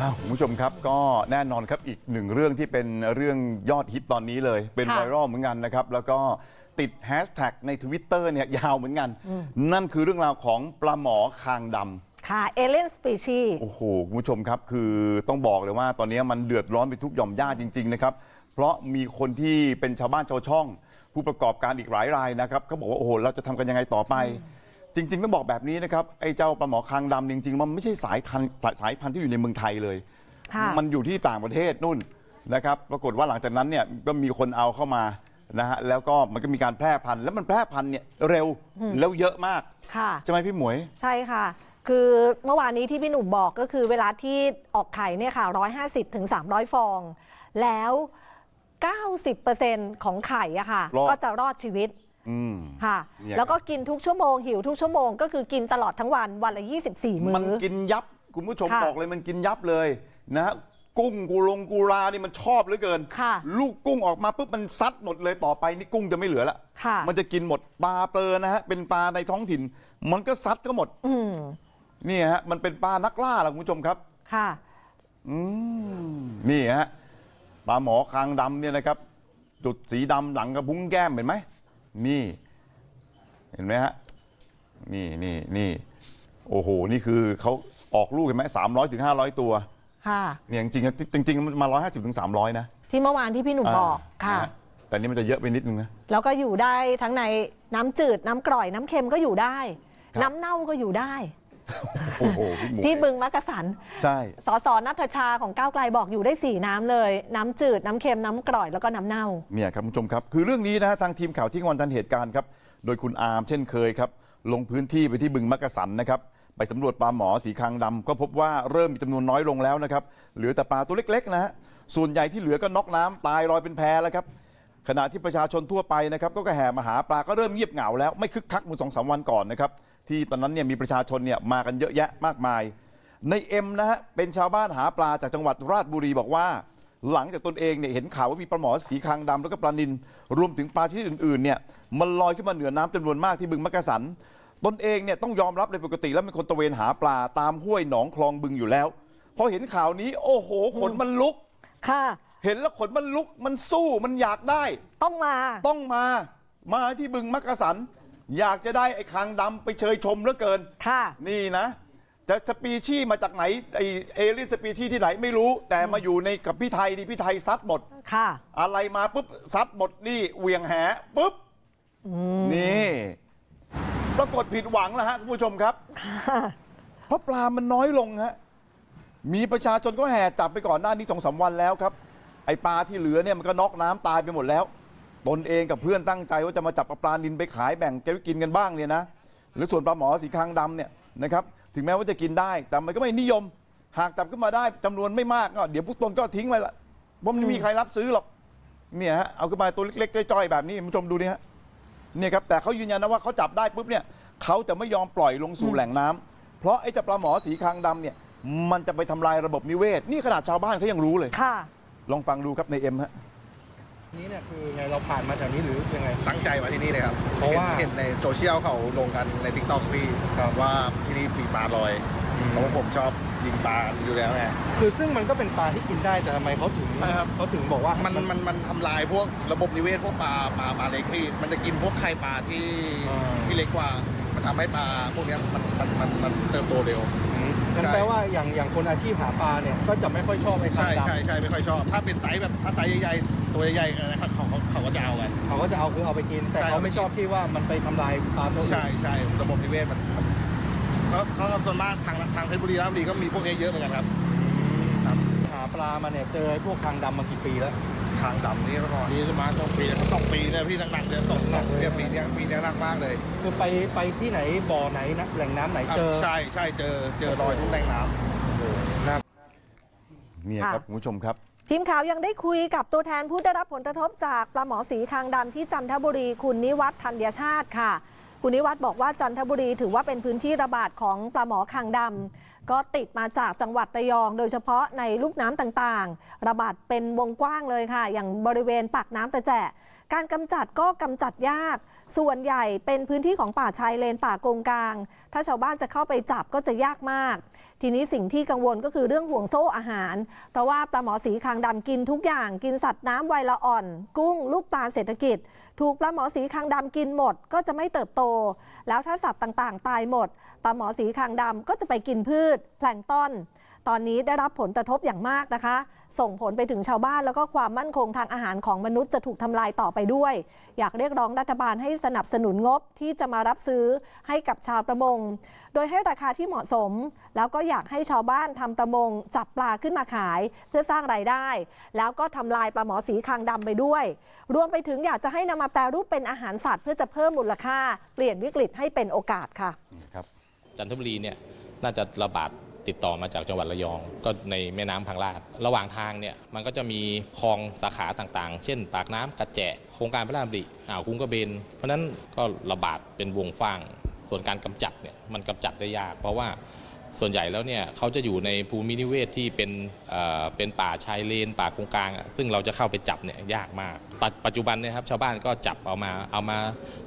อ้าวคุณผู้ชมครับก็แน่นอนครับอีกหนึ่งเรื่องที่เป็นเรื่องยอดฮิตตอนนี้เลย เป็นค่ะไวรัลเหมือนกันนะครับ แล้วก็ติดแฮชแท็กใน Twitter เนี่ยยาวเหมือนกัน นั่นคือเรื่องราวของปลาหมอคางดำค่ะเอเลนสปีชีโอ้โห คุณผู้ชมครับคือต้องบอกเลยว่าตอนนี้มันเดือดร้อนไปทุกหย่อมย่าจริง ๆ นะครับ เพราะมีคนที่เป็นชาวบ้านชาวช่อง ผู้ประกอบการอีกหลายรายนะครับเขาบอกว่า โอ้โห เราจะทำกันยังไงต่อไป จริง ๆ ต้องบอกแบบนี้นะครับไอ้เจ้าปลาหมอคางดำจริงๆ มันไม่ใช่สายพันธุ์สายพันธุ์ที่อยู่ในเมืองไทยเลย ค่ะ มันอยู่ที่ต่างประเทศนู่นนะครับ ปรากฏว่าหลังจากนั้นเนี่ยก็มีคนเอาเข้ามานะฮะแล้วก็มันก็มีการแพร่พันธุ์แล้วมันแพร่พันธุ์เนี่ยเร็วแล้วเยอะมากค่ะ ใช่ไหมพี่หมวย ใช่ใช่ค่ะ คือเมื่อวานนี้ที่พี่หนุ่มบอกก็คือเวลาที่ออกไข่เนี่ยค่ะ 150ถึง300 ฟอง แล้ว 90%ของไข่อะค่ะ รอด ก็จะรอดชีวิต อืม ค่ะ เนี่ยแล้วก็กินทุกชั่วโมงหิวทุกชั่วโมงก็คือกินตลอดทั้งวันวันละ 24 มื้อมันกินยับคุณผู้ชมค่ะบอกเลยมันกินยับเลยนะฮะกุ้งกูลงกูรานี่มันชอบเหลือเกิน ค่ะ ลูกกุ้งออกมาปุ๊บมันซัดหมดเลยต่อไปนี่กุ้งจะไม่เหลือละ ค่ะ มันจะกินหมดปลาเปลอนะฮะเป็นปลาในท้องถิ่น มันก็ซัดก็หมดอืมนี่ฮะมันเป็นปลานักล่าล่ะคุณผู้ชมครับ ค่ะ อืมนี่ฮะปลาหมอคางดำเนี่ยนะครับจุดสีดำหลังกระพุ้งแก้มเห็นไหม นี่เห็นไหมฮะนี่นี่นี่โอ้โห นี่คือเขาออกลูกเห็นไหมสามร้อยถึงห้าร้อยตัวค่ะเนี่ยจริงๆจริงๆมันมาร้อยห้าสิบถึงสามร้อยนะ ที่เมื่อวานที่พี่หนุ่มบอกค่ะนฮแต่นี่มันจะเยอะไปนิดนึงนะ แล้วก็อยู่ได้ทั้งในน้ำจืดน้ำกร่อยน้ำเค็มก็อยู่ได้ครับน้ำเน่าก็อยู่ได้ โอ้โหพี่หมูที่บึงมักกะสัน ใช่ สสนัทชาของก้าวไกลบอกอยู่ได้สี่น้ำเลย น้ำจืด น้ำเค็ม น้ำกร่อย แล้วก็น้ำเน่า เนี่ยครับคุณผู้ชมครับ คือเรื่องนี้นะฮะทางทีมข่าวที่วันทันเหตุการณ์ครับ โดยคุณอาร์มเช่นเคยครับ ลงพื้นที่ไปที่บึงมักกะสันนะครับ ไปสำรวจปลาหมอสีคางดำก็พบว่าเริ่มมีจำนวนน้อยลงแล้วนะครับ เหลือแต่ปลาตัวเล็กๆนะฮะ ส่วนใหญ่ที่เหลือก็น็อกน้ำตายลอยเป็นแพแล้วครับ ขณะที่ประชาชนทั่วไปนะครับก็แห่มาหาปลาก็เริ่มเงียบเหงาแล้วไม่คึกคักเหมือนสองสามวันก่อนนะครับ ที่ตอนนั้นเนี่ยมีประชาชนเนี่ยมากันเยอะแยะมากมาย ในเอ็มนะฮะเป็นชาวบ้านหาปลาจากจังหวัดราชบุรีบอกว่า หลังจากตนเองเนี่ยเห็นข่าวว่ามีปลาหมอสีคางดำแล้วก็ปลานินรวมถึงปลาชนิดอื่นๆเนี่ยมันลอยขึ้นมาเหนือน้ำจำนวนมากที่บึงมักกะสัน ตนเองเนี่ยต้องยอมรับเลยปกติแล้วเป็นคนตระเวนหาปลาตามห้วยหนองคลองบึงอยู่แล้วพอเห็นข่าวนี้ โอ้โหขนมันลุก ค่ะ เห็นแล้วขนมันลุกมันสู้มันอยากได้ ต้องมา ต้องมา มาที่บึงมักกะสัน อยากจะได้ไอ้คางดำไปเชยชมเหลือเกิน ค่ะ นี่นะ จะสปีชีส์มาจากไหนไอเอเลียนสปีชีส์ที่ไหนไม่รู้ แต่มาอยู่ในกับพี่ไทยนี่พี่ไทยซัดหมด ค่ะ อะไรมาปุ๊บซัดหมดนี่เหวียงแหปุ๊บนี่ปรากฏผิดหวังแล้วฮะคุณผู้ชมครับเพราะปลามันน้อยลงฮะมีประชาชนก็แห่จับไปก่อนหน้านี้สองสามวันแล้วครับ ไอปลาที่เหลือเนี่ยมันก็น็อกน้ำตายไปหมดแล้ว ตนเองกับเพื่อนตั้งใจว่าจะมาจับปลานินไปขายแบ่งแกกินกันบ้างเนี่ยนะหรือส่วนปลาหมอสีคางดำเนี่ยนะครับถึงแม้ว่าจะกินได้ แต่มันก็ไม่นิยม หากจับขึ้นมาได้จำนวนไม่มากก็เดี๋ยวพวกตนก็ทิ้งไว้ละเพราะมันไม่มีใครรับซื้อหรอกเนี่ยฮะเอาขึ้นมาตัวเล็กๆจ้อยๆแบบนี้คุณผู้ชมดูนี่ฮะเนี่ยครับแต่เขายืนยันนะว่าเขาจับได้ปุ๊บเนี่ยเขาจะไม่ยอมปล่อยลงสู่แหล่งน้ำเพราะไอ้เจ้าปลาหมอสีคางดำเนี่ยมันจะไปทำลายระบบนิเวศ นี่ขนาดชาวบ้านเขายังรู้เลยค่ะ ลองฟังดูครับในเอ็มฮะ นี้เนี่ยคือไงเราผ่านมาแถวนี้หรือยังไง ตั้งใจมาที่นี่เลยครับเพราะว่าเห็นเห็นในโซเชียลเขาลงกันในทิกตอกพี่ว่าที่นี่ปีปลาลอยเพราะว่าผมชอบยิงปลาอยู่แล้วไงคือซึ่งมันก็เป็นปลาที่กินได้แต่ทำไมเขาถึงใช่ครับเขาถึงบอกว่า มันมันมันทำลายพวกระบบนิเวศพวกปลาปลาปลาเล็กพี่มันจะกินพวกไข่ปลาที่ที่เล็กกว่า มันทำให้ปลาพวกเนี้ยมันมันมันมันเติบโตเร็วงั้นใช่ แปลว่าอย่างอย่างคนอาชีพหาปลาเนี่ยก็จะไม่ค่อยชอบไอ้คางใช่ดำใช่ใช่ไม่ค่อยชอบ ถ้าเป็นไซส์แบบถ้าไซส์ใหญ่ๆ ตัวใหญ่ๆอะไรเขาเขาเขาก็จะเอากันเขาก็จะเอาคือเอาไปกิน แต่ใช่เขาไม่ชอบที่ว่ามันไปทำลายปลาตัวอื่นใช่ใช่ระบบนิเวศมันมันเขาเขาส่วนมากทางทางเพชรบุรีราชบุรีก็มีพวกนี้เยอะเหมือนกันครับครับหาปลามาเนี่ยเจอไอ้พวกคางดำมากี่ปีแล้ว ทางดำนี่ประมาณนี้ประมาณสองปีแล้วสองปีเนี่ยพี่หนักๆเนี่ยสองสองเนี่ยปีเนี้ยปีเนี้ยหนักมากเลยคือไปไปที่ไหนบ่อไหนนะแหล่งน้ำไหนเจอ ใช่ใช่เจอเจอรอยทุกแหล่งน้ำเนี่ยครับค่ะ คุณผู้ชมครับ ทีมข่าวยังได้คุยกับตัวแทนผู้ได้รับผลกระทบจากปลาหมอสีคางดำที่จันทบุรีคุณนิวัฒน์ธัญชาติค่ะ คุณนิวัฒน์บอกว่าจันทบุรีถือว่าเป็นพื้นที่ระบาดของปลาหมอคางดำก็ติดมาจากจังหวัดระยอง โดยเฉพาะในลูกน้ำต่างๆ ระบาดเป็นวงกว้างเลยค่ะ อย่างบริเวณปากน้ำตะแจ การกำจัดก็กำจัดยาก ส่วนใหญ่เป็นพื้นที่ของป่าชายเลนป่ากงกลาง ถ้าชาวบ้านจะเข้าไปจับก็จะยากมาก ทีนี้สิ่งที่กังวลก็คือเรื่องห่วงโซ่อาหาร เพราะว่าปลาหมอสีคางดำกินทุกอย่างกินสัตว์น้ำไวละอ่อน กุ้ง ลูกปลาเศรษฐกิจ ถูกปลาหมอสีคางดำกินหมดก็จะไม่เติบโต แล้วถ้าสัตว์ต่างๆ ตายหมดปลาหมอสีคางดำก็จะไปกินพืช แพลงต้น ตอนนี้ได้รับผลกระทบอย่างมากนะคะ ส่งผลไปถึงชาวบ้านแล้วก็ความมั่นคงทางอาหารของมนุษย์จะถูกทำลายต่อไปด้วย อยากเรียกร้องรัฐบาลให้สนับสนุนงบที่จะมารับซื้อให้กับชาวประมง โดยให้ราคาที่เหมาะสม แล้วก็อยากให้ชาวบ้านทำประมงจับปลาขึ้นมาขาย เพื่อสร้างรายได้ แล้วก็ทำลายปลาหมอสีคางดำไปด้วย รวมไปถึงอยากจะให้นำมาแปรรูปเป็นอาหารสัตว์เพื่อจะเพิ่มมูลค่า เปลี่ยนวิกฤตให้เป็นโอกาสค่ะครับจันทบุรีเนี่ยน่าจะระบาด ติดต่อมาจากจังหวัดระยอง ก็ในแม่น้ำพังลาด ระหว่างทางเนี่ยมันก็จะมีคลองสาขาต่างๆ เช่น ปากน้ำกระแจะ โครงการพระรามดิอ่าวคุ้งกระเบน เพราะฉะนั้นก็ระบาดเป็นวงฟ้าง ส่วนการกำจัดเนี่ยมันกำจัดได้ยาก เพราะว่า ส่วนใหญ่แล้วเนี่ยเขาจะอยู่ในภูมินิเวศที่เป็นเป็นป่าชายเลน ป่ากงกลาง ซึ่งเราจะเข้าไปจับเนี่ยยากมาก ปัจจุบันเนี่ยครับชาวบ้านก็จับเอามาเอามา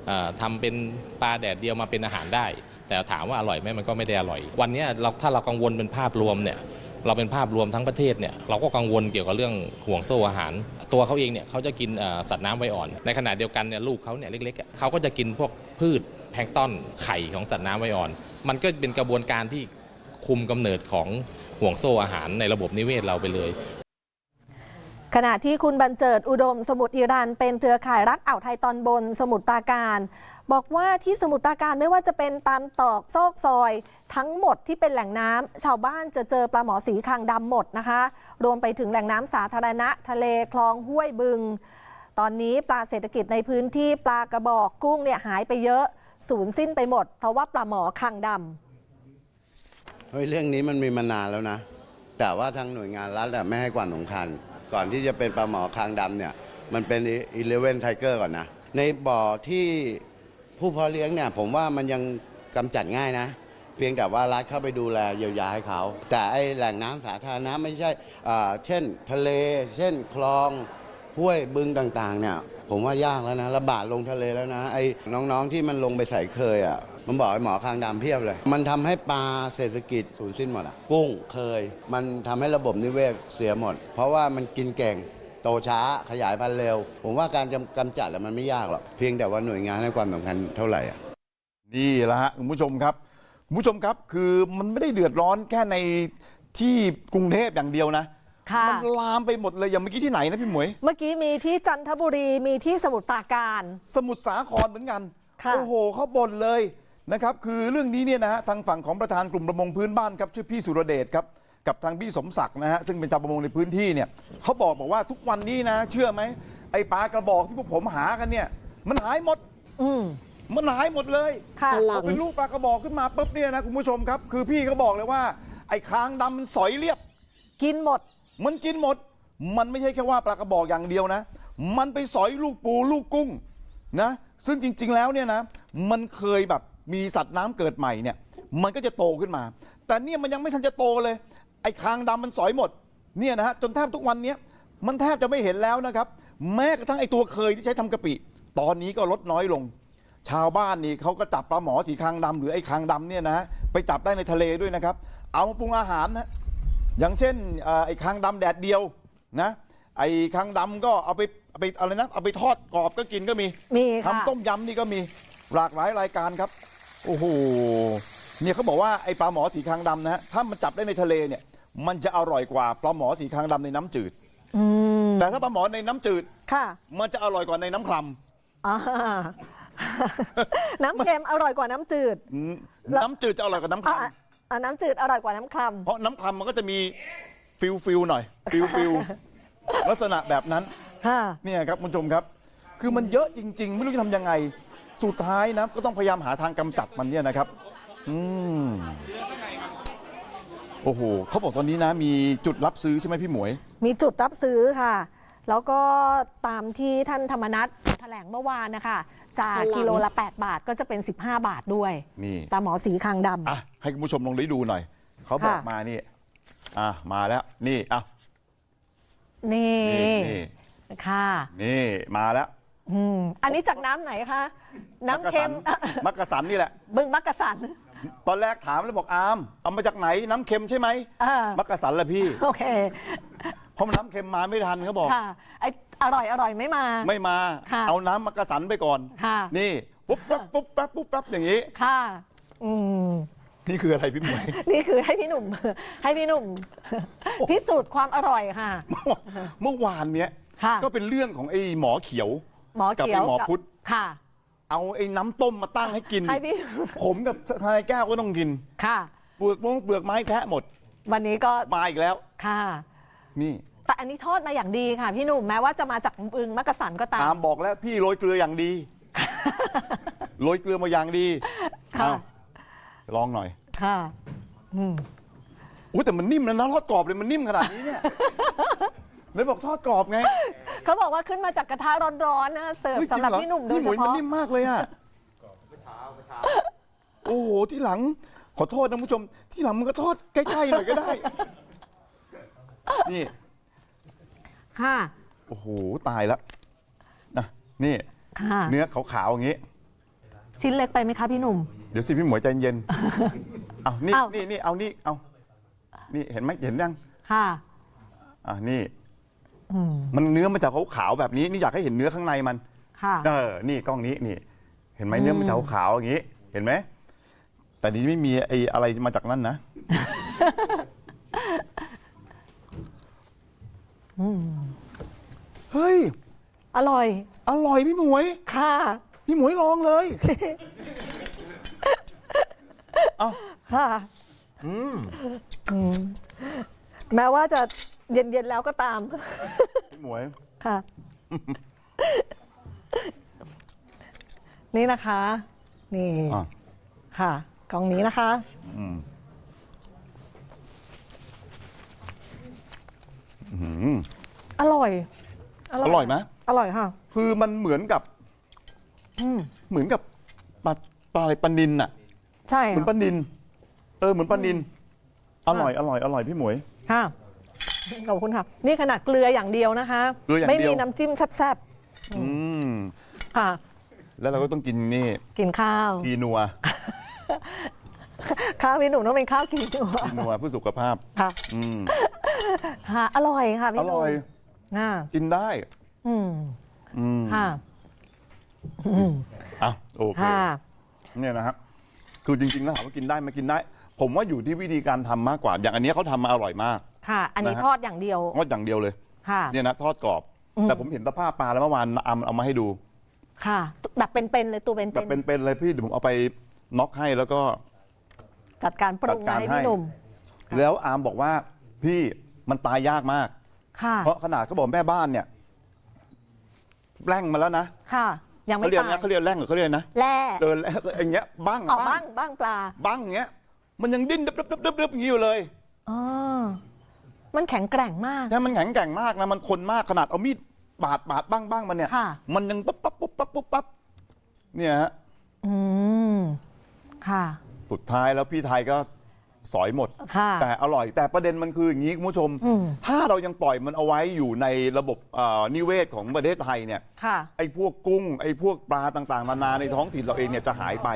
เอ่อทำเป็นปลาแดดเดียวมาเป็นอาหารได้ แต่ถามว่าอร่อยไหมมันก็ไม่ได้อร่อย วันนี้เราถ้าเรากังวลเป็นภาพรวมเนี่ยเราเป็นภาพรวมทั้งประเทศเนี่ยเราก็กังวลเกี่ยวกับเรื่องห่วงโซ่อาหาร ตัวเขาเองเนี่ยเขาจะกินสัตว์น้ำไวอ่อน ในขณะเดียวกันเนี่ยลูกเขาเนี่ยเล็กๆเขาก็จะกินพวกพืชแพลงต้นไข่ของสัตว์น้ำไวอ่อน มันก็เป็นกระบวนการที่ คุมกำเนิดของห่วงโซ่อาหารในระบบนิเวศเราไปเลย ขณะที่คุณบรรเจิดอุดมสมุทรอิรันเป็นเครือข่ายรักอ่าวไทยตอนบนสมุทรปราการ บอกว่าที่สมุทรปราการไม่ว่าจะเป็นตามตรอกซอกซอย ทั้งหมดที่เป็นแหล่งน้ำชาวบ้านจะเจอปลาหมอสีคางดำหมดนะคะ รวมไปถึงแหล่งน้ำสาธารณะ ทะเลคลองห้วยบึง ตอนนี้ปลาเศรษฐกิจในพื้นที่ปลากระบอกกุ้งเนี่ยหายไปเยอะสูญสิ้นไปหมด เพราะว่าปลาหมอคางดำ เฮ้ยเรื่องนี้มันมีมานานแล้วนะ แต่ว่าทางหน่วยงานรัฐอะไม่ให้ความสำคัญ ก่อนที่จะเป็นปลาหมอคางดำเนี่ย มันเป็นอีเลเวนไทเกอร์ก่อนนะ ในบ่อที่ผู้เพาะเลี้ยงเนี่ย ผมว่ามันยังกำจัดง่ายนะ เพียงแต่ว่ารัฐเข้าไปดูแลเยียวยาให้เขา แต่ไอแหล่งน้ำสาธารณะไม่ใช่อ่าเช่น ทะเล เช่น คลองห้วยบึงต่างๆ เนี่ย ผมว่ายากแล้วนะระบาดลงทะเลแล้วนะไอ้น้องๆที่มันลงไปใส่เคยอะ มันบอกไอ้หมอคางดำเพียบเลย มันทำให้ปลาเศรษฐกิจสูญสิ้นหมดอะกุ้งเคย มันทำให้ระบบนิเวศเสียหมด เพราะว่ามันกินเก่ง โตช้าขยายพันธุ์เร็ว ผมว่าการจำกำจัดอะมันไม่ยากหรอกเพียงแต่ว่าหน่วยงานให้ความสำคัญเท่าไหร่อะนี่แหละฮะคุณผู้ชมครับคุณผู้ชมครับคือมันไม่ได้เดือดร้อนแค่ในที่กรุงเทพอย่างเดียวนะ ค่ะ มันลามไปหมดเลยอย่างเมื่อกี้ที่ไหนนะพี่หมวย เมื่อกี้มีที่จันทบุรีมีที่สมุทรปราการ สมุทรสาครเหมือนกัน ค่ะ โอ้โหเขาบ่นเลย นะครับคือเรื่องนี้เนี่ยนะฮะทางฝั่งของประธานกลุ่มประมงพื้นบ้านครับชื่อพี่สุรเดชครับกับทางพี่สมศักดิ์นะฮะซึ่งเป็นชาวประมงในพื้นที่เนี่ยเขาบอกบอกว่าทุกวันนี้นะ เชื่อไหมไอ้ปลากระบอกที่พวกผมหากันเนี่ย มันหายหมด อืม มันหายหมดเลยค่ะ พอเป็นลูกปลากระบอกขึ้นมาปุ๊บเนี่ยนะคุณผู้ชมครับ คือพี่เขาบอกเลยว่า ไอ้คางดำมันสอยเรียบ กินหมด มันกินหมด มันไม่ใช่แค่ว่าปลากระบอกอย่างเดียวนะ มันไปสอยลูกปูลูกกุ้งนะ ซึ่งจริง ๆ แล้วเนี่ยนะ มันเคยแบบ มีสัตว์น้ำเกิดใหม่เนี่ย มันก็จะโตขึ้นมา แต่เนี่ยมันยังไม่ทันจะโตเลย ไอ้คางดำมันสอยหมด เนี่ยนะฮะจนแทบทุกวันเนี้ยมันแทบจะไม่เห็นแล้วนะครับ แม้กระทั่งไอ้ตัวเคยที่ใช้ทำกะปิ ตอนนี้ก็ลดน้อยลง ชาวบ้านนี่เขาก็จับปลาหมอสีคางดำหรือไอ้คางดำเนี่ยนะฮะไปจับได้ในทะเลด้วยนะครับ เอามาปรุงอาหารนะ อย่างเช่นเอ่อไอ้คางดำแดดเดียวนะ ไอ้คางดำก็เอาไปเอาไปอะไรนะเอาไปทอดกรอบก็กินก็มีมีค่ะ ทำต้มยำนี่ก็มีหลากหลายรายการครับ โอ้โหเนี่ยเขาบอกว่าไอ้ปลาหมอสีคางดำนะฮะถ้ามันจับได้ในทะเลเนี่ย มันจะอร่อยกว่าปลาหมอสีคางดำในน้ำจืดอืมแต่ถ้าปลาหมอในน้ำจืด ค่ะมันจะอร่อยกว่าในน้ำคลอ่าน้ำเค็มอร่อยกว่าน้ำจืดำอืมน้ำจืดจะอร่อยกว่าน้ำคอะลอะน้ำจืดอร่อยกว่าน้ำคลำเพราะน้ำคลำมันก็จะมีฟิลฟิลหน่อยฟิลฟิลลักษณะแบบนั้นำค่ะ เนี่ยครับคุณผู้ชมครับ คือมันเยอะจริง ๆ ไม่รู้จะทำยังไง สุดท้ายนะก็ต้องพยายามหาทางกำจัดมันเนี่ยนะครับ อืมโอ้โหเขาบอกตอนนี้นะ มีจุดรับซื้อใช่ไหมพี่หมวย มีจุดรับซื้อค่ะ แล้วก็ตามที่ท่านธรรมนัฐแถลงเมื่อวานนะคะ จากกิโลละ 8 บาทก็จะเป็น 15 บาทด้วยนี่ปลาหมอสีคางดอะให้คุณผู้ชมลองได้ดูหน่อย เขาบอกค่ะมานี่อะมาแล้วนี่อะำนี่นี่นี่ ค่ะ นี่มาแล้ว อืมอันนี้จากน้ำไหนคะ น้ำเค็มมักกะสันนี่แหละ บึงมักกะสัน ตอนแรกถามแล้วบอกอามเอามาจากไหนน้ำเค็มใช่ไหมเออมักกะสันละพี่ โอเค เพราะน้ำเค็มมาไม่ทันเขาบอก ค่ะไออร่อยอร่อยไม่มา ไม่มา ค่ะเอาน้ำมักกะสันไปก่อน ค่ะ นี่ปุ๊บปั๊บปุ๊บปั๊บปุ๊บปั๊บอย่างนี้ ค่ะ อืม นี่คืออะไรพี่หมวย นี่คือให้พี่หนุ่ม ให้พี่หนุ่ม พิสูจน์ความอร่อยค่ะ เมื่อวานเนี้ยค่ะ ก็เป็นเรื่องของไอ้หมอเขียว หมอกับเขียไอ้วหมอพุธค่ะ เอาไอ้น้ำต้มมาตั้งให้กิน ให้พี่ ผมกับทนายแก้วก็ต้องกิน ค่ะ เปลือกมงเปลือกไม้แทะหมด วันนี้ก็มาอีกแล้ว ค่ะ นี่ แต่อันนี้ทอดมาอย่างดีค่ะ พี่หนุ่มแม้ว่าจะมาจากบึงมักกะสันก็ตาตามมบอกแล้วพี่โรยเกลืออย่างดี โรยเกลือมาอย่างดีค่ะ เอาลองหน่อยค่ะอืมอุ้ยแต่มันนิ่มนะนะทอดกรอบเลยมันนิ่มขนาดนี้เนี่ย เลยบอกทอดกรอบไง เขาบอกว่าขึ้นมาจากกระทะร้อนๆนะเสิร์ฟเฮ้ยสำหรับจงเอพี่หนุ่มโดยพี่เฉหมวยมันพาะนิ่มมากเลยอะโอ้โหที่หลัง ขอโทษนะผู้ชม ที่หลังมันก็ทอดใกล้ๆหน่อยก็ได้ นี่ ค่ะ โอ้โห ตายแล้วนะนี่ ค่ะ เนื้อขาวๆอย่างนี้ ชิ้นเล็กไปไหมคะพี่หนุ่ม เดี๋ยวสิพี่หมวยใจเย็น เอานี่ อ้าว นี่นี่เอานี่ เอา นี่เห็นไหมเห็นยัง ค่ะ อะนี่อื มมันเนื้อมันจะขาวๆแบบนี้นี่อยากให้เห็นเนื้อข้างในมันค่ะเออนี่กล้องนี้นี่ เห็นไหมเนื้อมันจะขาวๆอย่างนี้ เห็นไหมแต่นี้ไม่มีไอ้อะไรมาจากนั่นนะเฮ้ย อร่อย อร่อยพี่หมวย ค่ะ พี่หมวยลองเลยเอาค่ะ อืมอืมแม้ว่าจะ เย็นๆแล้วก็ตาม พี่หมวย ค่ะ นี่นะคะ นี่อะ ค่ะ กล่องนี้นะคะ อืมอื้อหืออร่อย อร่อยไหมอร่อยค่ะ คือมันเหมือนกับอืม เหมือนกับปลาปลาอะไรปลานินอะใช่เหมือนปลานิน เออเหมือนปลานิน อร่อยอร่อยอร่อยพี่หมวย ค่ะ ขอบคุณค่ะ นี่ขนาดเกลืออย่างเดียวนะคะ เกลืออย่างไม่เดียวมีน้ำจิ้มแซ่บอืมๆค่ะ แล้วเราก็ต้องกินนี่กินข้าว กีนัวข้าวพี่หนุ่มต้องเป็นข้าวกินตัวกีนัวเพื่อสุขภาพ ค่ะ อืมค่ะ อร่อยค่ะอพี่หนุ่ร่มอยน่ากินได้อืมอืมค่ะอะโอเคค่ะ เนี่ยนะครับคือจริงๆแล้วถามว่ากินได้ไหมกินได้ ผมว่าอยู่ที่วิธีการทำมากกว่า อย่างอันเนี้ยเขาทำมาอร่อยมาก ค่ะ อันนี้นะฮะ ทอดอย่างเดียว งดอย่างเดียวเลยค่ะ เนี่ยนะทอดกรอบอืมแต่ผมเห็นสภาพปลาแล้วเมื่อวานเอาเอามาให้ดูค่ะ แบบเป็นๆเลยตัวเป็นแบบเป็นๆเลยพี่เดี๋ยวผมเอาไปน็อกให้แล้วก็จัดการปรุงจัดการให้ให้ พี่หนุ่มแล้วอาร์มบอกว่าพี่มันตายยากมาก ค่ะ เพราะขนาดเขาบอกแม่บ้านเนี่ยแร่งมาแล้วนะค่ะ ยังไม่เขาเรียกตายนะเขาเรียกแร่งหรือเขาเรียกนะแร่เดินแล้วอย่างเงี้ยบ้างออกบ้างบ้างปลาบ้างอย่างเงี้ย มันยังดิ้นดึบดึบดึบดึบดึบอย่างงี้อยู่เลย อ๋อ มันแข็งแกร่งมาก ถ้ามันแข็งแกร่งมากนะมันทนมากขนาดเอามีดบาดบาดบ้างบ้างมันเนี่ย ค่ะ มันยังปั๊บปั๊บปุ๊บปั๊บปุ๊บปั๊บเนี่ยฮะอืม ค่ะ สุดท้ายแล้วพี่ไทยก็ สอยหมด ค่ะ แต่อร่อยแต่ประเด็นมันคืออย่างนี้คุณผู้ชมอืมถ้าเรายังปล่อยมันเอาไว้อยู่ในระบบเอ่อนิเวศของประเทศไทยเนี่ย ค่ะ ไอ้พวกกุ้งไอ้พวกปลาต่างๆนานาในท้องถิ่นเราเองเนี่ยจะหายไป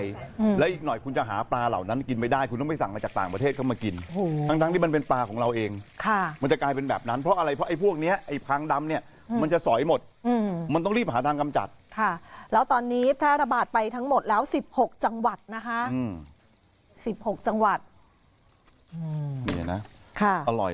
และอีกหน่อยคุณจะหาปลาเหล่านั้นกินไม่ได้ คุณต้องไปสั่งมาจากต่างประเทศเข้ามากิน โอ้โห ทั้งๆที่มันเป็นปลาของเราเอง ค่ะ มันจะกลายเป็นแบบนั้นเพราะอะไรเพราะไอ้พวกเนี้ยไอ้พรางดำเนี่ยมันจะสอยหมด อืม มันต้องรีบหาทางกำจัด ค่ะ แล้วตอนนี้แพร่ระบาดไปทั้งหมดแล้ว 16 จังหวัดนะคะ อืม 16 จังหวัด นี่นะ ค่ะ อร่อย